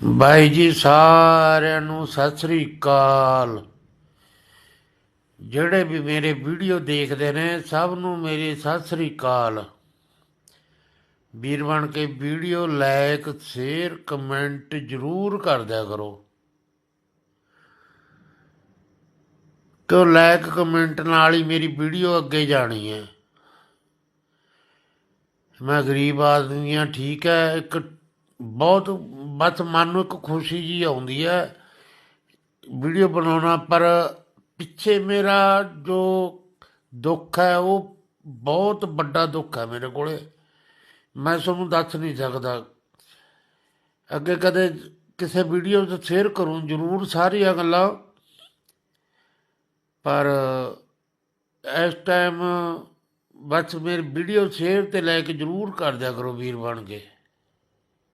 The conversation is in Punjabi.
ਬਾਈ ਜੀ ਸਾਰਿਆਂ ਨੂੰ ਸਤਿ ਸ੍ਰੀ ਅਕਾਲ। ਜਿਹੜੇ ਵੀ ਮੇਰੇ ਵੀਡੀਓ ਦੇਖਦੇ ਨੇ, ਸਭ ਨੂੰ ਮੇਰੀ ਸਤਿ ਸ੍ਰੀ ਅਕਾਲ। ਵੀਰ ਬਣ ਕੇ ਵੀਡੀਓ ਲਾਇਕ, ਸ਼ੇਅਰ, ਕਮੈਂਟ ਜ਼ਰੂਰ ਕਰ ਦਿਆ ਕਰੋ। ਕਿਉਂ ਲਾਇਕ, ਕਮੈਂਟ ਨਾਲ ਹੀ ਮੇਰੀ ਵੀਡੀਓ ਅੱਗੇ ਜਾਣੀ ਹੈ। ਮੈਂ ਗਰੀਬ ਆਦਮੀ ਹਾਂ, ਠੀਕ ਹੈ, ਇੱਕ ਬਹੁਤ ਬਸ ਮਨ ਨੂੰ ਇੱਕ ਖੁਸ਼ੀ ਜੀ ਆਉਂਦੀ ਹੈ। ਵੀਡੀਓ ਬਣਾਉਣਾ, ਪਰ ਪਿੱਛੇ ਮੇਰਾ ਜੋ ਦੁੱਖ ਹੈ, ਉਹ ਬਹੁਤ ਵੱਡਾ ਦੁੱਖ ਹੈ ਮੇਰੇ ਕੋਲੇ। ਮੈਂ ਤੁਹਾਨੂੰ ਦੱਸ ਨਹੀਂ ਸਕਦਾ। ਅੱਗੇ ਕਦੇ ਕਿਸੇ ਵੀਡੀਓ 'ਚ ਸ਼ੇਅਰ ਕਰੂੰ, ਜ਼ਰੂਰ ਸਾਰੀਆਂ ਗੱਲਾਂ। ਪਰ ਇਸ ਟਾਈਮ ਬਸ ਮੇਰੀ ਵੀਡੀਓ ਸ਼ੇਅਰ ਤੇ ਲੈ ਕੇ ਜ਼ਰੂਰ ਕਰ ਦਿਆ ਕਰੋ ਵੀਰ ਬਣ ਕੇ।